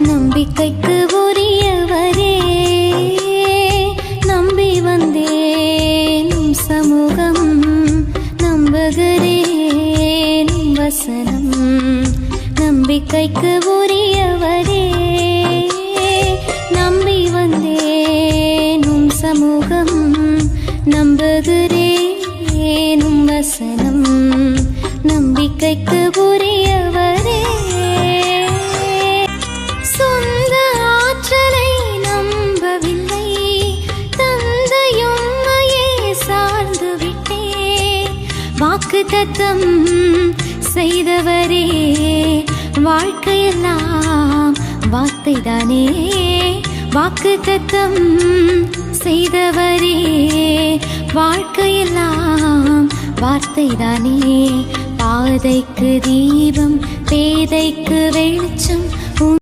நம்பிக்கைக்கு உரியவரே நம்பி வந்தேன் சமூகம் நம்புகிறேன் வசனம். நம்பிக்கைக்கு உரியவரே நம்பி வந்தேன் சமூகம் நம்புகிறேன் வசனம். நம்பிக்கைக்கு வாக்கு தத்தம் செய்தவரே வாழ்க்கையெல்லாம் வார்த்தைதானே. வாக்கு தத்தம் செய்தவரே வாழ்க்கையெல்லாம் வார்த்தைதானே. பாதைக்கு தீபம் பேதைக்கு வெளிச்சம்